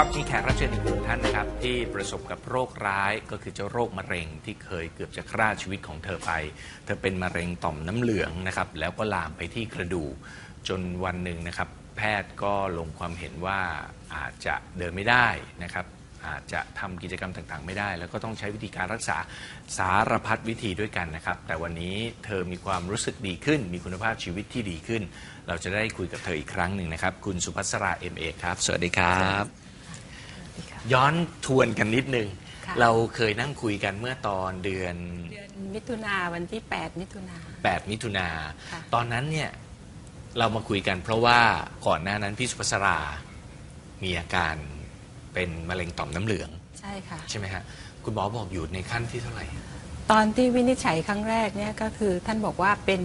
ครับมีแขกรับเชิญอีกหนึ่งท่านนะครับ ที่ประสบกับโรคร้ายก็คือเจ้าโรคมะเร็งที่เคยเกือบจะฆ่าชีวิตของเธอไป เธอเป็นมะเร็งต่อมน้ำเหลืองนะครับ แล้วก็ลามไปที่กระดูกจนวันหนึ่งนะครับ แพทย์ก็ลงความเห็นว่าอาจจะเดินไม่ได้นะครับ อาจจะทำกิจกรรมต่างๆ ไม่ได้ แล้วก็ต้องใช้วิธีการรักษาสารพัดวิธีด้วยกันนะครับ แต่วันนี้เธอมีความรู้สึกดีขึ้น มีคุณภาพชีวิตที่ดีขึ้น เราจะได้คุยกับเธออีกครั้งหนึ่งนะครับ คุณสุภัสราเอ็มเอครับ สวัสดีครับ ย้อนทวนกันนิดนึง ค่ะ เราเคยนั่งคุยกันเมื่อตอนเดือน เดือนมิถุนาวันที่ 8 มิถุนา 8 มิถุนา ค่ะ ตอนนั้นเนี่ยเรามาคุยกันเพราะว่าก่อนหน้านั้นพี่สุภัสรา มีอาการเป็นมะเร็งต่อมน้ำเหลือง ใช่ค่ะ ใช่ไหมฮะ คุณหมอบอกอยู่ในขั้นที่เท่าไหร่ ตอนที่วินิจฉัยครั้งแรกเนี่ยก็คือท่านบอกว่าเป็น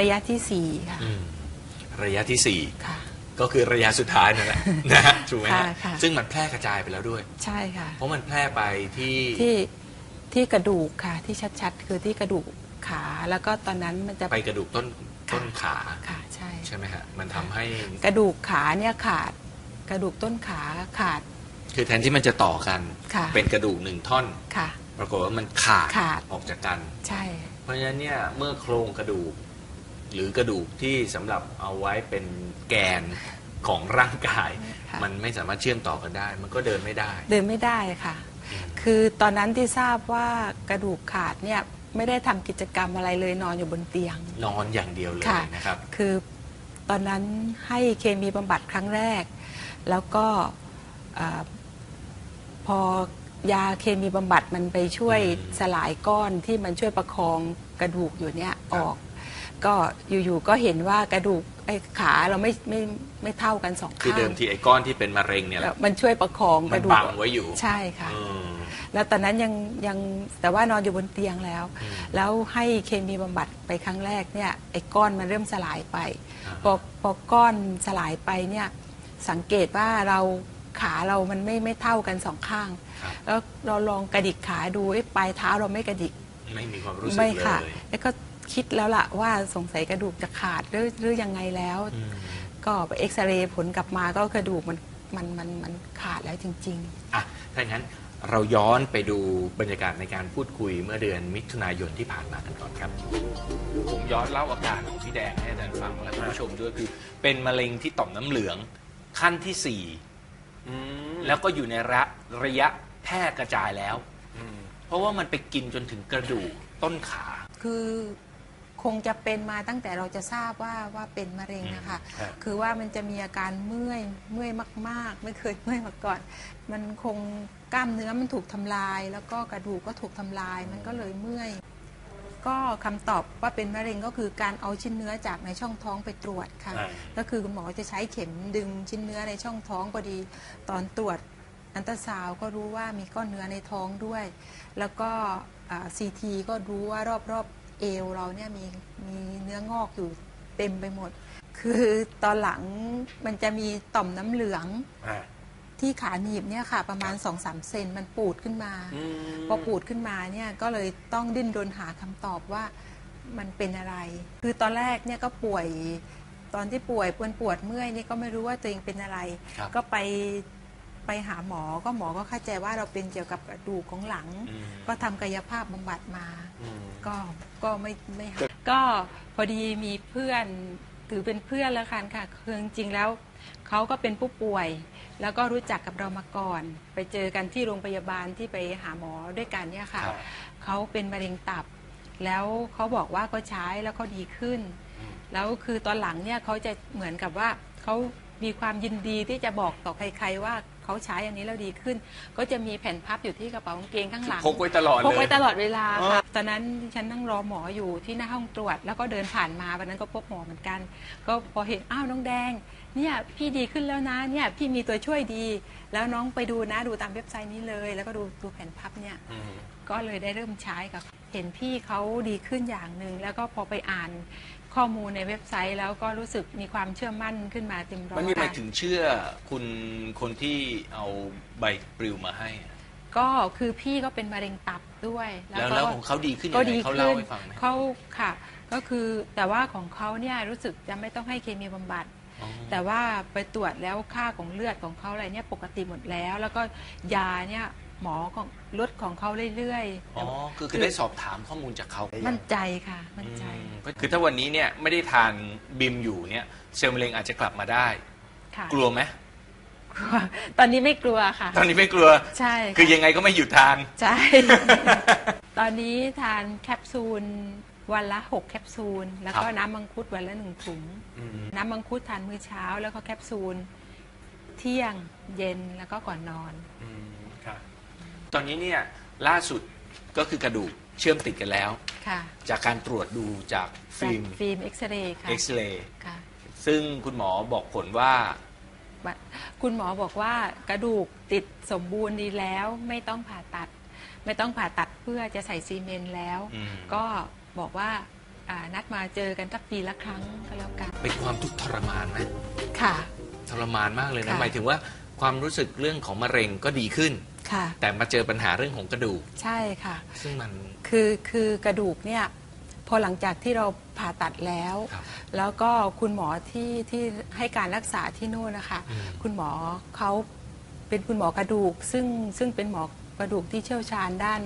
ระยะที่ 4 ค่ะอืม ระยะที่สี่ค่ะ ก็คือระยะสุดท้ายนั่นแหละนะฮะถูกไหมฮะค่ะค่ะ ซึ่งมันแพร่กระจายไปแล้วด้วย ใช่ค่ะ เพราะมันแพร่ไปที่ ที่ที่กระดูกค่ะ ที่ชัดๆ คือที่กระดูกขา แล้วก็ตอนนั้นมันจะ ไปกระดูกต้นค่ะ ต้นขาค่ะใช่ ใช่ไหมฮะมันทำให้กระดูกขาเนี่ยขาด กระดูกต้นขาขาดคือแทนที่มันจะต่อกัน ค่ะ เป็นกระดูกหนึ่งท่อน ค่ะ ปรากฏว่ามันขาดขาด ออกจากกัน ใช่ เพราะฉะนั้นเนี่ยเมื่อโครงกระดูก หรือกระดูกที่สำหรับเอาไว้เป็นแกนของร่างกาย ค่ะ มันไม่สามารถเชื่อมต่อกันได้ มันก็เดินไม่ได้ เดินไม่ได้ค่ะ คือตอนนั้นที่ทราบว่ากระดูกขาดเนี่ยไม่ได้ทำกิจกรรมอะไรเลยนอนอยู่บนเตียง นอนอย่างเดียวเลยค่ะ นะครับ คือตอนนั้นให้เคมีบำบัดครั้งแรก แล้วก็อาพอยาเคมีบำบัดมันไปช่วยอืมสลายก้อนที่มันช่วยประคองกระดูกอยู่เนี่ยครัอบอก ก็อยู่ๆก็เห็นว่ากระดูกไอ้ขาเราไม่ไม่ไม่เท่ากันสองคือข้างเดิมทีไอ้ก้อนที่เป็นมะเร็งเนี่ยแหแล้ละวมันช่วยประคองกมันระดูบักงไว้อยู่ใช่ค่ะ อืม แล้วตอนนั้นยังยังแต่ว่านอนอยู่บนเตียงแล้ว อืมแล้วให้เคมีบำบัดไปครั้งแรกเนี่ยไอ้ก้อนมันเริ่มสลายไปอ่าพอพอก้อนสลายไปเนี่ยสังเกตว่าเราขาเรามันไม่ไม่เท่ากันสองข้าง ครับ แล้วเราลองกระดิกขาดูไอ้ปลายเท้าเราไม่กระดิกไม่มีความรู้สึกไม่เลค่ะย แล้วก็ คิดแล้วล่ะว่าสงสัยกระดูกจะขาดหรือหรือยังไงแล้ว อืมก็ไปเอ็กซเรย์ผลกลับมาก็กระดูกมันมันมันมันขาดแล้วจริง อะถ้าอย่างนั้นเราย้อนไปดูบรรยากาศในการพูดคุยเมื่อเดือนมิถุนายนที่ผ่านมากันก่อนครับ ผมย้อนเล่าอาการของพี่แดงให้อาจารย์ฟังและคุณผู้ชมด้วยคือ เป็นมะเร็งที่ต่อมน้ำเหลืองขั้นที่สี่แล้วก็อยู่ในระระยะแพร่กระจายแล้ว เพราะว่ามันไปกินจนถึงกระดูกต้นขา ๆ คือ คงจะเป็นมาตั้งแต่เราจะทราบว่าว่าเป็นมะเร็งนะคะ ครับ คือว่ามันจะมีอาการเมื่อยเมื่อยมาก ๆ ไม่เคยเมื่อยมาก่อน มันคงกล้ามเนื้อมันถูกทำลาย แล้วก็กระดูกก็ถูกทำลาย มันก็เลยเมื่อย ก็คำตอบว่าเป็นมะเร็งก็คือการเอาชิ้นเนื้อจากในช่องท้องไปตรวจค่ะ อ่า ก็คือคุณหมอจะใช้เข็มดึงชิ้นเนื้อในช่องท้องพอดี ตอนตรวจอันตราซาวด์ก็รู้ว่ามีก้อนเนื้อในท้องด้วย แล้วก็ซีทีก็รู้ว่ารอบๆ เอวเราเนี่ยมีมีเนื้องอกอยู่เต็มไปหมด คือตอนหลังมันจะมีต่อมน้ำเหลืองที่ขาหนีบเนี่ยค่ะ ประมาณ2-3เซนมันปูดขึ้นมาพอปูดขึ้นมาเนี่ยก็เลยต้องดิ้นรนหาคำตอบว่ามันเป็นอะไร คือตอนแรกเนี่ยก็ป่วยตอนที่ป่วยปวดปวดเมื่อยนี่ก็ไม่รู้ว่าตัวเองเป็นอะไร ครับ ก็ไป ไปหาหมอก็หมอก็เข้าใจว่าเราเป็นเกี่ยวกับกระดูกของหลังอืมก็ทำกายภาพบำบัดมาอืมก็ก็ไม่ไม่หายก็พอดีมีเพื่อนถือเป็นเพื่อนแล้วกันค่ะคือจริงๆแล้วเขาก็เป็นผู้ป่วย แล้วก็รู้จักกับเรามาก่อน ไปเจอกันที่โรงพยาบาลที่ไปหาหมอด้วยกันเนี่ยค่ะ ครับเขาเป็นมะเร็งตับ แล้วเขาบอกว่าเขาใช้แล้วเขาดีขึ้นแล้วคือตอนหลังเนี่ยเขาจะเหมือนกับว่าเขามีความยินดีที่จะบอกต่อใคร ๆ ว่า เขาใช้อันนี้แล้วดีขึ้น ก็จะมีแผ่นพับอยู่ที่กระเป๋ากางเกงข้างหลัง พกไว้ตลอดเลยพกไว้ตลอดเวลาอ๋อ ค่ะ ตอนนั้นดิฉันนั่งรอหมออยู่ที่หน้าห้องตรวจ แล้วก็เดินผ่านมาวันนั้นก็พบหมอเหมือนกัน ก็พอเห็นอ้าวน้องแดง เนี่ยพี่ดีขึ้นแล้วนะเนี่ยพี่มีตัวช่วยดี แล้วน้องไปดูนะดูตามเว็บไซต์นี้เลย แล้วก็ดูดูแผ่นพับเนี่ย อืม ก็เลยได้เริ่มใช้กับเห็นพี่เขาดีขึ้นอย่างหนึ่งแล้วก็พอไปอ่าน ข้อมูลในเว็บไซต์ แล้วก็รู้สึกมีความเชื่อมั่นขึ้นมาเต็มร้อยมันมีหมายค่ะถึงเชื่อคุณคนที่เอาใบปลิวมาให้อะก็คือพี่ก็เป็นมะเร็งตับด้วยแล้วก็แล้วของเขาดีขึ้นยัก็งไงดีเขาขึ้เล่านให้ฟังไหมเขาค่ะ ก็คือแต่ว่าของเขาเนี่ยรู้สึกจะไม่ต้องให้เคมีบำบัด อ๋อ แต่ว่าไปตรวจแล้วค่าของเลือดของเขาอะไรเนี่ยปกติหมดแล้ว แล้วก็ยาเนี่ย หมอของลดของเขาเรื่อยๆอ๋อคือคือได้สอบถามข้อมูลจากเขามั่นใจค่ะ มั่นใจอืมก็คือถ้าวันนี้เนี่ยไม่ได้ทานบิมอยู่เนี่ยเซลล์มะเร็งอาจจะกลับมาได้ ค่ะกลัวไหมกลัวตอนนี้ไม่กลัวค่ะ ตอนนี้ไม่กลัว ใช่ะคือยังไงก็ไม่หยุดทาน ใช่ ตอนนี้ทานแคปซูลวันละ 6 แคปซูล แล้วก็ครับ น้ำมังคุดวันละหนึ่งถุง อืมน้ำมังคุดทานมื้อเช้า แล้วก็แคปซูล เที่ยงเย็นแล้วก็ก่อนนอน อืมครับ ตอนนี้เนี่ยล่าสุดก็คือกระดูกเชื่อมติดกันแล้ว ค่ะจากการตรวจดูจากฟิล์มฟิล์มเอ็กซเรย์ค่ะเอ็กซเรย์ค่ะซึ่งคุณหมอบอกผลว่าว่า คุณหมอบอกว่ากระดูกติดสมบูรณ์ดีแล้วไม่ต้องผ่าตัด ไม่ต้องผ่าตัดเพื่อจะใส่ซีเมนต์แล้ว อืม ก็บอกว่าอ่านัดมาเจอกันสักปีละครั้งก็แล้วกันเป็นความทุกข์ทรมานไหมค่ะ ทรมานมากเลยนะค่ะ หมายถึงว่าความรู้สึกเรื่องของมะเร็งก็ดีขึ้น ค่ะ แต่มาเจอปัญหาเรื่องของกระดูก ใช่ค่ะ ซึ่งมัน คือคือกระดูกเนี่ยพอหลังจากที่เราผ่าตัดแล้ว ครับแล้วก็คุณหมอที่ที่ให้การรักษาที่นู่นนะคะ อืม คุณหมอเขาเป็นคุณหมอกระดูก ซึ่งซึ่งเป็นหมอกระดูกที่เชี่ยวชาญด้าน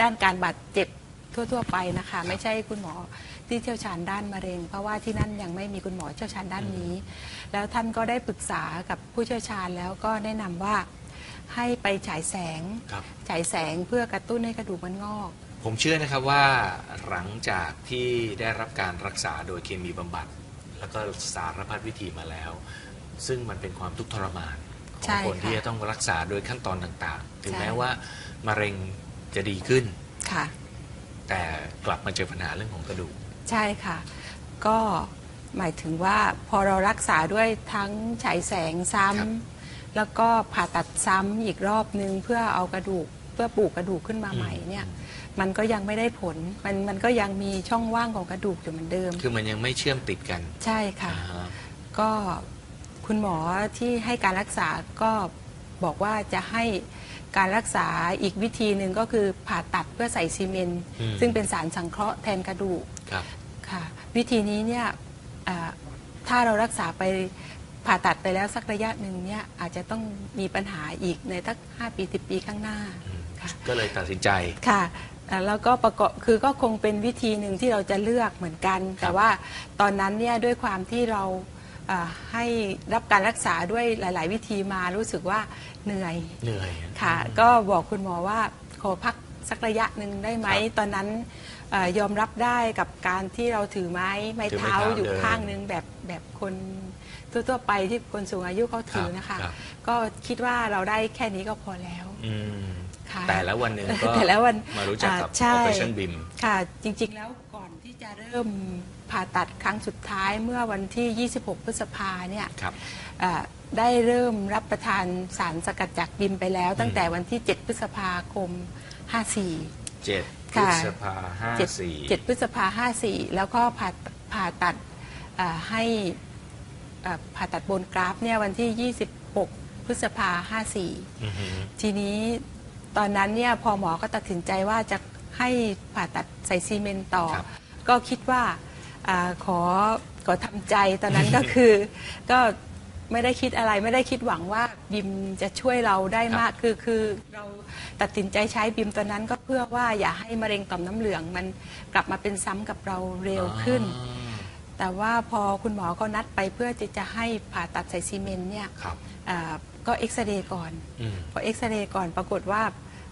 ด้านการบาดเจ็บทั่ว ๆ ไปนะคะ ไม่ใช่คุณหมอที่เชี่ยวชาญด้านมะเร็ง เพราะว่าที่นั่นยังไม่มีคุณหมอเชี่ยวชาญด้านนี้ แล้วท่านก็ได้ปรึกษากับผู้เชี่ยวชาญแล้วก็แนะนำว่า ให้ไปฉายแสง ครับ ฉายแสงเพื่อกระตุ้นให้กระดูกมันงอก ผมเชื่อนะครับว่าหลังจากที่ได้รับการรักษาโดยเคมีบำบัด แล้วก็สารพัดวิธีมาแล้ว ซึ่งมันเป็นความทุกข์ทรมาน ขอใช่งคนค่ะที่จะต้องรักษาโดยขั้นตอนต่างๆ ถึงใช่ แม้ว่ามะเร็งจะดีขึ้น ค่ะ แต่กลับมาเจอปัญหาเรื่องของกระดูก ใช่ค่ะ ก็หมายถึงว่าพอเรารักษาด้วยทั้งฉายแสงซ้ครับำ แล้วก็ผ่าตัดซ้ำอีกรอบนึงเพื่อเอากระดูกเพื่อปลูกกระดูกขึ้นมาใหม่เนี่ยมันก็ยังไม่ได้ผลมันมันก็ยังมีช่องว่างของกระดูกอยู่เหมือนเดิม คือมันยังไม่เชื่อมติดกันใช่ค่ะ อ่าฮะก็คุณหมอที่ให้การรักษาก็บอกว่าจะให้การรักษาอีกวิธีหนึ่งก็คือผ่าตัดเพื่อใส่ซีเมนต์อืมซึ่งเป็นสารสังเคราะห์แทนกระดูกครับ ค่ะ วิธีนี้เนี่ยอ่าถ้าเรารักษาไป ผ่าตัดไปแล้วสักระยะหนึ่งเนี่ยอาจจะต้องมีปัญหาอีกในทักห้าปีสิบปีข้างหน้าอืมค่ะก็เลยตัดสินใจ ค่ะอ่าแล้วก็ประกอบคือก็คงเป็นวิธีหนึ่งที่เราจะเลือกเหมือนกัน แต่ว่าตอนนั้นเนี่ยด้วยความที่เราอ่าให้รับการรักษาด้วยหลาย ๆ วิธีมารู้สึกว่าเหนื่อยเหนื่อยค่ะ ก็บอกคุณหมอว่าขอพักสักระยะหนึ่งได้ไหมครับตอนนั้นเออยอมรับได้กับการที่เราถือไม้ไม้ถือไม้เท้าเท้าอยู่เดินข้างหนึงแบบแบบคนทั่วๆไปที่คนสูงอายุเขาถือนะคะ ครับ ก็คิดว่าเราได้แค่นี้ก็พอแล้ว อืมค่ะ แต่แล้ววันหนึ่งก็แต่แล้ววันมารู้จักกับ อ่าใช่ Operation BIM ค่ะ จริงๆแล้วก่อนที่จะเริ่มผ่าตัดครั้งสุดท้ายเมื่อวันที่ 26 พฤษภาเนี่ย ครับ อ่าได้เริ่มรับประทานสารสกัดจากบิมไปแล้ว ตั้งแต่วันที่ 7 พฤษภาคม 54 เจ็ดพฤค่ะษภาห้าเจ็ดสี่เจ็ดพฤษภาห้าสี่แล้วก็ผ่าผ่าตัดอ่าให้อ่าผ่าตัดบนกราฟเนี่ยวันที่ 26 พฤษภาห้าสี่อือหือทีนี้ตอนนั้นเนี่ยพอหมอก็ตัดสินใจว่าจะให้ผ่าตัดใส่ซีเมนต์ต่อครับก็คิดว่าอาขอขอทำใจตอนนั้นก็คือ ก็ ไม่ได้คิดอะไรไม่ได้คิดหวังว่าบิมจะช่วยเราได้มากคือคือเราตัดสินใจใช้บิมตอนนั้นก็เพื่อว่าอย่าให้มะเร็งต่อมน้ำเหลือง มันกลับมาเป็นซ้ำกับเราเร็วขึ้นอ่าแต่ว่าพอคุณหมอก็นัดไปเพื่อที่จะให้ผ่าตัดใส่ซีเมนต์เนี่ยครับอ่าก็เอ็กซเรย์ก่อน อืม พอเอ็กซเรย์ก่อนปรากฏว่า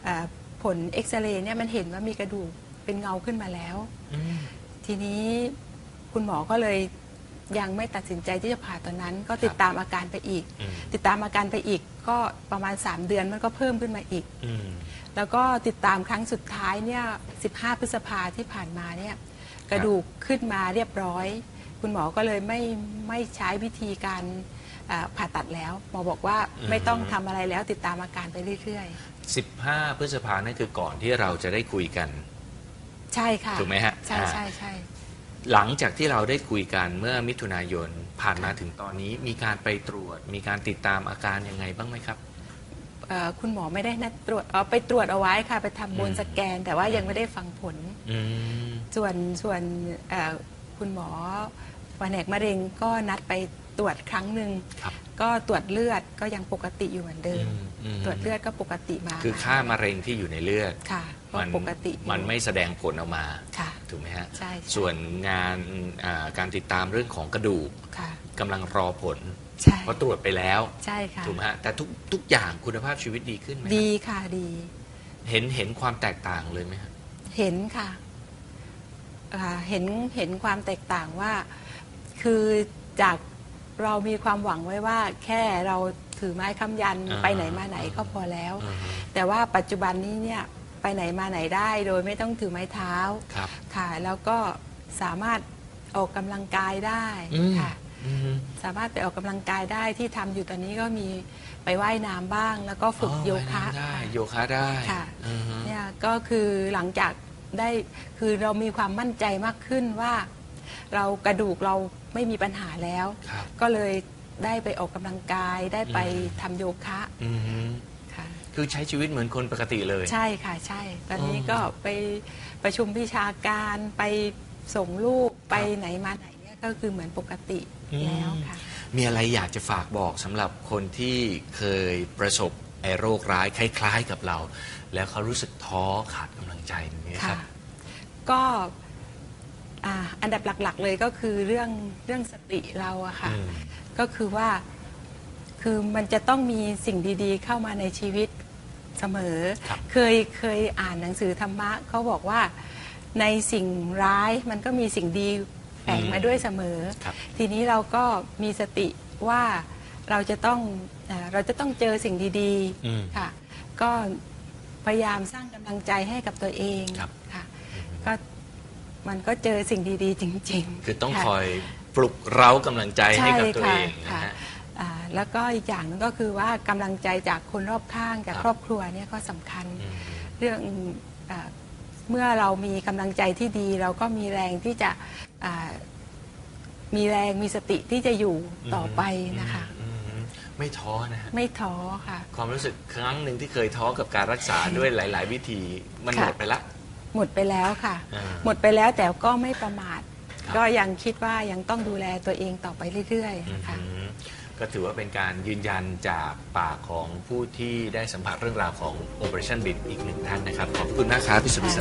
อ่าผลเอ็กซเรย์เนี่ยมันเห็นว่ามีกระดูกเป็นเงาขึ้นมาแล้วอืมทีนี้คุณหมอก็เลย ยังไม่ตัดสินใจที่จะผ่าตอนนั้น ก็ติดตามอาการไปอีก อืมติดตามอาการไปอีกก็ประมาณ 3 เดือนมันก็เพิ่มขึ้นมาอีก อืมแล้วก็ติดตามครั้งสุดท้ายเนี่ย 15 พฤษภาที่ผ่านมาเนี่ยกระดูกขึ้นมาเรียบร้อย คุณหมอก็เลยไม่ไม่ใช้วิธีการอ่าผ่าตัดแล้ว หมอบอกว่าอืมไม่ต้องทำอะไรแล้วติดตามอาการไปเรื่อยสิบห้าพฤษภานั่นคือก่อนที่เราจะได้คุยกัน ๆ ใช่ค่ะถูกไหมฮะใช่อ่า ใช่ใช่ หลังจากที่เราได้คุยกันเมื่อมิถุนายนผ่านมาถึงตอนนี้มีการไปตรวจ มีการติดตามอาการยังไงบ้างไหมครับ เอ่อคุณหมอไม่ได้นัดตรวจเอาไปตรวจเอาไว้ค่ะ ไปทำบนอืมสแกน แต่ว่ายังไม่ได้ฟังผล อืม ส่วนส่วนเอ่อคุณหมอแผนกมะเร็งก็นัดไป ตรวจครั้งหนึ่งครับ ก็ตรวจเลือดก็ยังปกติอยู่เหมือนเดิม อืมอืมตรวจเลือดก็ปกติมาคือค่ามะเร็งที่อยู่ในเลือดค่ะก็มันปกติอยู่มันไม่แสดงผลออกมาค่ะ ถูกไหมฮะใช่ใช่ส่วนงานอ่าการติดตามเรื่องของกระดูกค่ะกำลังรอผลใช่เพราะตรวจไปแล้วใช่ค่ะ ถูกไหมฮะแต่ทุกทุกอย่างคุณภาพชีวิตดีขึ้นไหมฮะดีค่ะดี เห็นเห็นความแตกต่างเลยไหมฮะ เห็นค่ะอ่าเห็นเห็นความแตกต่างว่า คือจาก เรามีความหวังไว้ว่าแค่เราถือไม้ค้ำยันอ่า ไปไหนมาไหนก็พอแล้วอือฮึแต่ว่าปัจจุบันนี้เนี่ยไปไหนมาไหนได้โดยไม่ต้องถือไม้เท้าครับ ค่ะ แล้วก็สามารถออกกำลังกายได้อืม ค่ะ อือฮึ สามารถไปออกกำลังกายได้ที่ทำอยู่ตอนนี้ก็มีไปว่ายน้ำบ้าง แล้วก็ฝึกอ๋อโยคะ ว่ายน้ำได้ค่ะโยคะได้ค่ะ อือฮึเนี่ยก็คือหลังจากได้คือเรามีความมั่นใจมากขึ้นว่า เรากระดูกเราไม่มีปัญหาแล้ว ครับ ก็เลยได้ไปออกกำลังกายได้ไปอืมทำโยคะอือฮึค่ะ คือใช้ชีวิตเหมือนคนปกติเลย ใช่ค่ะใช่ ตอนนี้อ๋อก็ไปประชุมวิชาการไปส่งลูกไปครับไหนมาไหนเนี่ยก็คือเหมือนปกติอืมแล้วค่ะ มีอะไรอยากจะฝากบอกสำหรับคนที่เคยประสบไอ้โรคร้ายคล้าย ๆ กับเรา แล้วเขารู้สึกท้อขาดกำลังใจอย่างนี้ยคค่ะ รับ ก็ อ่าอันดับหลัก ๆ เลยก็คือเรื่องเรื่องสติเราอะค่ะ อืม ก็คือว่าคือมันจะต้องมีสิ่งดีๆ เข้ามาในชีวิตเสมอ ครับ เคยเคยอ่านหนังสือธรรมะเขาบอกว่าในสิ่งร้ายมันก็มีสิ่งดีแฝงมาด้วยเสมอ ครับ ทีนี้เราก็มีสติว่าเราจะต้องเอ่อเราจะต้องเจอสิ่งดีอืมๆค่ะ ก็พยายามสร้างกำลังใจให้กับตัวเองครับ ค่ะ ก็ มันก็เจอสิ่งดีๆ จริงๆคือต้องะ คอยปลุกเร้ากำลังใจให้กับตัวเองใช่นะค่ะฮะ อ่าแล้วก็อีกอย่างหนึงก็คือว่ากำลังใจจากคนรอบข้างจากครับ ครอบครัวเนี่ยก็สำคัญ อืม เรื่องอาเมื่อเรามีกำลังใจที่ดี เราก็มีแรงที่จะอ่ามีแรงมีสติที่จะอยู่ต่อไปนะคะ อืมอืมไม่ท้อนะฮะไม่ท้อค่ะ ความรู้สึกครั้งหนึ่งที่เคยท้อกับการรักษาด้วยหลาย ๆ วิธีมันหค่ะมดไปละ หมดไปแล้วค่ะ อ่า หมดไปแล้วแต่ก็ไม่ประมาท ครับ ก็ยังคิดว่ายังต้องดูแลตัวเองต่อไปเรื่อยอืมๆค่ะ ก็ถือว่าเป็นการยืนยันจากปากของผู้ที่ได้สัมผัสเรื่องราวของ Operation b i t อีกหนึ่งท่านนะครับ ขอบคุณมากครับพี่สุบิส